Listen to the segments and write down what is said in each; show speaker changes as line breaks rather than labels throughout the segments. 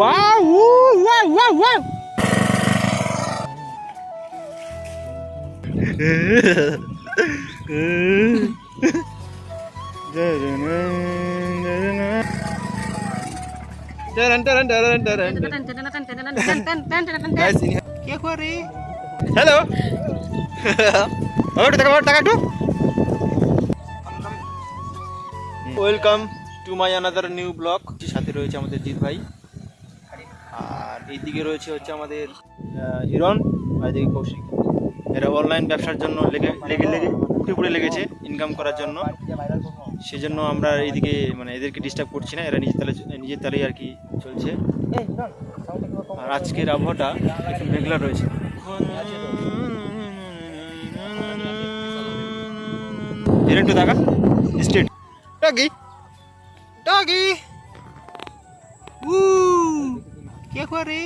Wow! Woo! Wow! Wow! Wow! কে করে hello ওটা টাকা টাকা একটু welcome to my another new blog সাথে রয়েছে আমাদের জিৎ ভাই আর এইদিকে রয়েছে হচ্ছে আমাদের হিরণ আর এদিকে কৌশিক। এরা অনলাইন ব্যবসার জন্য লেগে লেগে লেগে উঠে পড়ে লেগেছে ইনকাম করার জন্য। সেজন্য আমরা এইদিকে মানে এদেরকে ডিস্টার্ব করছি না, এরা নিজের তালে, নিজের তালেই আর কি চলছে। আর আজকের আবহাওয়াটা একটু মেঘলা রয়েছে। এর একটু দেখা। স্ট্রেট ডগি ডগি কে করে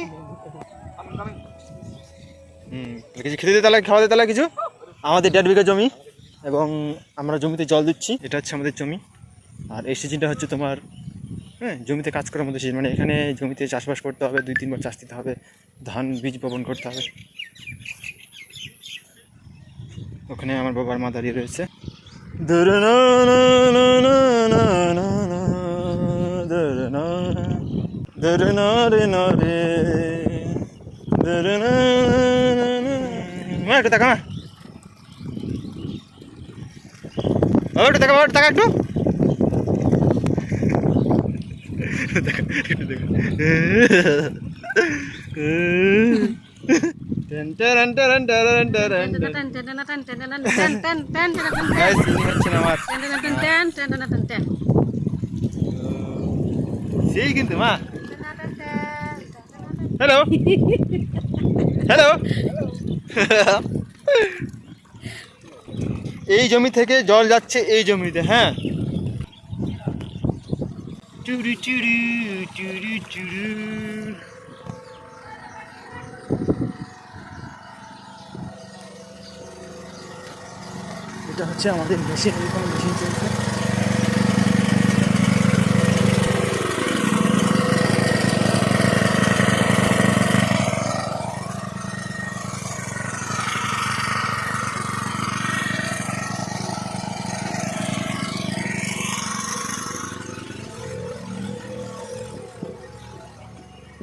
হুম, কিছু খেতে দিতে তাহলে খাওয়া দিতে তাহলে কিছু? আমাদের দেড় বিঘা জমি এবং আমরা জমিতে জল দিচ্ছি। এটা হচ্ছে আমাদের জমি। আর এই সিজনটা হচ্ছে তোমার হ্যাঁ জমিতে কাজ করার মধ্যে সিজন। মানে এখানে জমিতে চাষবাস করতে হবে, দুই, তিনবার চাষ দিতে হবে, ধান, বীজ বপন করতে হবে। ওখানে আমার বাবার মা দাঁড়িয়ে রয়েছে। মা একটু টাকা মা একটু টাকা একটু টাকা একটু টেন টেন টেন গাইস ইনি হচ্ছেন আমার সেই কিন্তু মা হ্যালো হ্যালো এই জমি থেকে জল যাচ্ছে এই জমিতে হ্যাঁ। টুডু টুডু টুডু টুডু এটা হচ্ছে আমাদের মেশিন মেশিন চলছে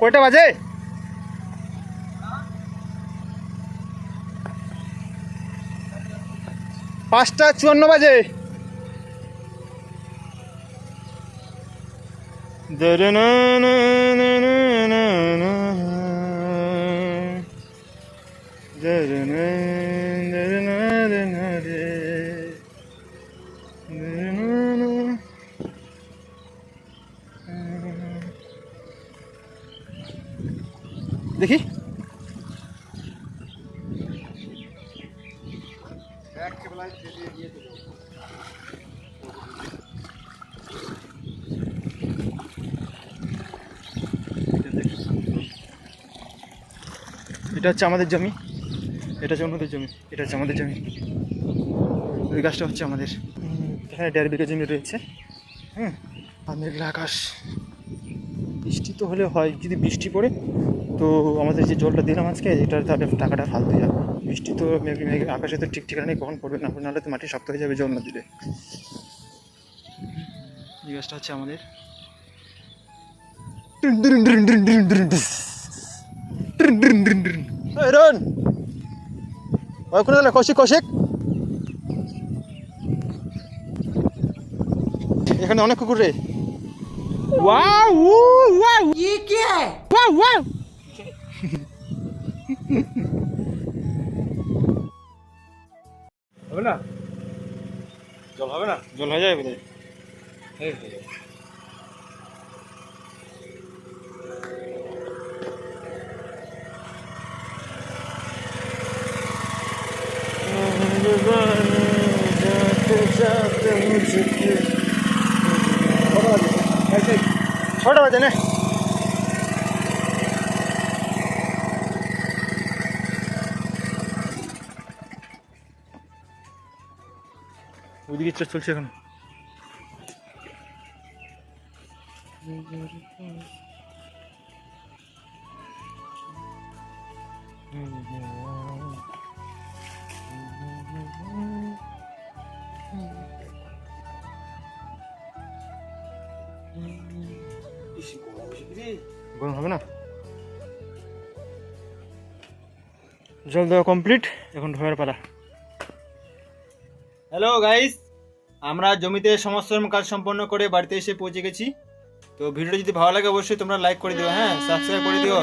কয়টা বাজে? পাঁচটা চুয়ান্ন বাজে। দেখি। এটা হচ্ছে আমাদের জমি। এটা হচ্ছে অন্যদের জমি। এটা হচ্ছে আমাদের জমি। ওই গাছটা হচ্ছে আমাদের। এখানে দেড় বিঘা জমি রয়েছে। হ্যাঁ মেঘলা আকাশ। বৃষ্টি তো হলে হয়। যদি বৃষ্টি পড়ে তো আমাদের যে জলটা দিলাম আজকে এটার তাহলে টাকাটা ফালতে যাবে। বৃষ্টি তো মেঘে মেঘে আকাশে তো ঠিক ঠিকানা নেই কখন পড়বে না নাহলে তো মাটি শক্ত হয়ে যাবে জল না দিলে। এই গাছটা হচ্ছে আমাদের এখানে অনেক কুকুর রে। ওয়াও ওয়াও
কি কে?
ওয়াও ওয়াও
হবে না? জল হবে না?
জল হয়ে যাবে বোধহয়।
এই হয়ে যাবে।
ছটা বাজে না? ওইদিকে চেস চলছে এখন। গরম হবে না? জল দেওয়া কমপ্লিট এখন ঢোয়ার পালা। হ্যালো গাইস আমরা জমিতে সমস্ত কাজ সম্পন্ন করে বাড়িতে এসে পৌঁছে গেছি। তো ভিডিওটা যদি ভালো লাগে, অবশ্যই তোমরা লাইক করে দিও হ্যাঁ? সাবস্ক্রাইব করে দিও।